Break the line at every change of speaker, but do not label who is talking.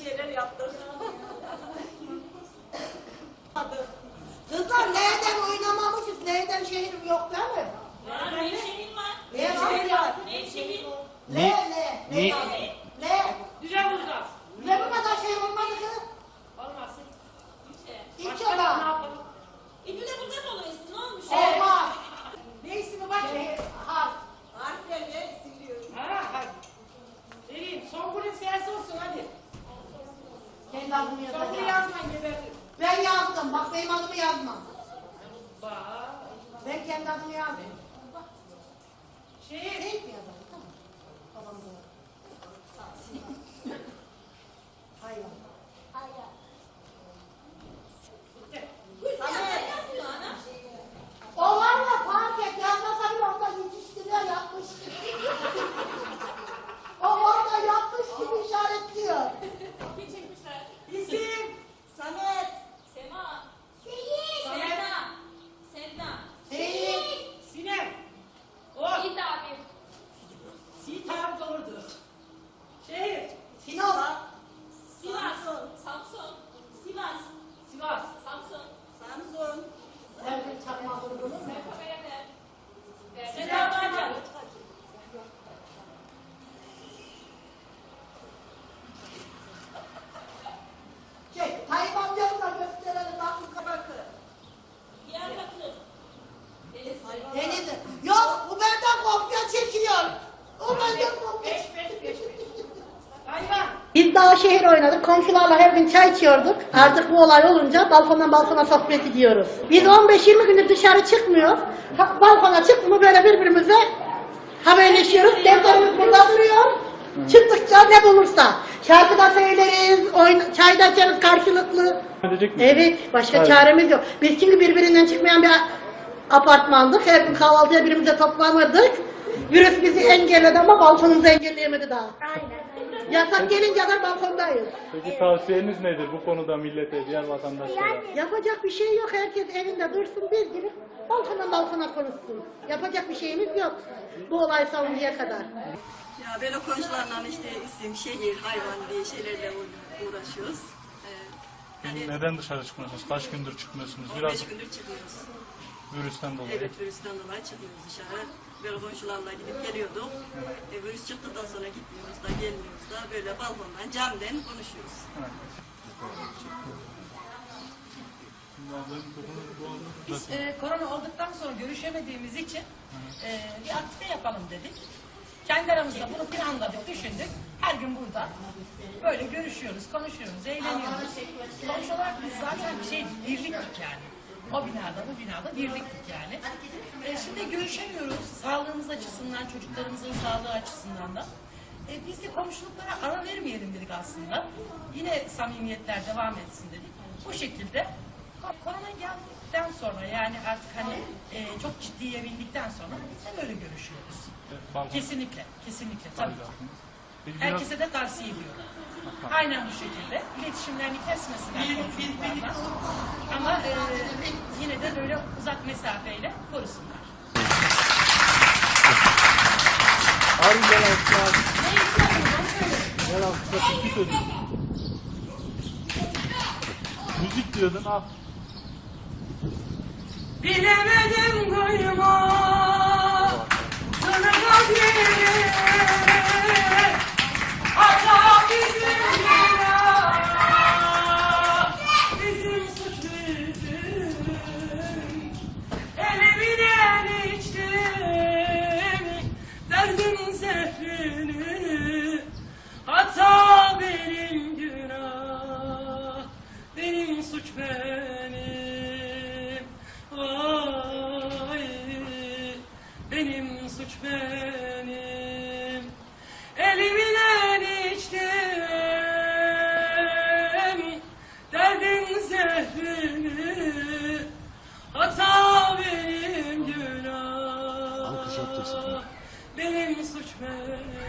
bir şeyler yaptık.
Kızlar nereden oynamamışız, nereden şehrim yok değil mi?
Nevşehir var.
Ne var?
Nevşehir.
Ne, ne, ne, ne, ne? Adımı
Son günü
yazacağım.
yazmayın geberdim.
Ben yazdım. Bak benim adımı yazma. Ben kendi adımı yazdım.
Şey,
Şey mi yazalım? Tamam. Babam doğru. Hayvan.
Samet. yazmıyor ana.
O var ya fark et yazmasa bile orada yetiştiriyor yapmış gibi. o orada yapmış gibi işaretliyor.
Çekmişler.
İsim.
Samet.
Şehir
oynadık. Komşularla her gün çay içiyorduk. Artık bu olay olunca balkondan balkona sohbet ediyoruz. Biz 15-20 gündür dışarı çıkmıyoruz. Balkona çıktık mı böyle birbirimize haberleşiyoruz. Defterimiz burada duruyor. Çıktıkça ne bulursa. Şarkı da söyleriz, oyun, çay da içeriz karşılıklı. Evet, başka
Hayır.
çaremiz yok. Biz çünkü birbirinden çıkmayan bir apartmandık. Her gün kahvaltıya birimize toplanırdık. Virüs bizi engelledi ama balkonumuzu engelleyemedi daha. Aynen. Yasak gelince kadar balkondayız.
Peki tavsiyeniz nedir bu konuda millete, diğer vatandaşlara?
Yapacak bir şey yok. Herkes evinde dursun, biz gibi balkondan balkona konuşsun. Yapacak bir şeyimiz yok. Bu olay savunuya kadar.
Ya böyle komşularla işte isim, şehir, hayvan diye şeylerle uğra- uğraşıyoruz. Ee, yani
Neden dışarı çıkmıyorsunuz? Kaç gündür çıkmıyorsunuz?
15
Biraz
gündür çıkıyoruz.
Virüsten dolayı.
Evet virüsten dolayı çıkıyoruz dışarı. Böyle komşularla gidip geliyorduk. E, virüs çıktıktan sonra gitmiyoruz da gelmiyoruz da böyle balkondan camdan konuşuyoruz.
Evet.
Biz e, korona olduktan sonra görüşemediğimiz için e, bir aktivite yapalım dedik. Kendi aramızda bunu planladık, düşündük. Her gün burada böyle görüşüyoruz, konuşuyoruz, eğleniyoruz. Sonuç olarak biz zaten şey birliktik yani. O binada, bu binada birliktik yani. E, şimdi görüşemiyoruz sağlığımız açısından, çocuklarımızın sağlığı açısından da. E, biz de komşuluklara ara vermeyelim dedik aslında. Yine samimiyetler devam etsin dedik. Bu şekilde korona geldikten sonra yani artık hani e, çok ciddiye bindikten sonra biz de böyle görüşüyoruz. Kesinlikle, kesinlikle tabii. Herkese de tavsiye ediyorum. Aynen bu şekilde. İletişimlerini kesmesinler. Ama e, yine de böyle uzak mesafeyle korusunlar.
Harun gel al, gel al. Gel al, kısa türkü söyleyeyim. Müzik diyordun al.
Bilemedim koyma Sana kalbimi
benim. Vay. Benim suç benim. Elimin eniştem Derdin zehrini Hata benim günah. Benim suç benim.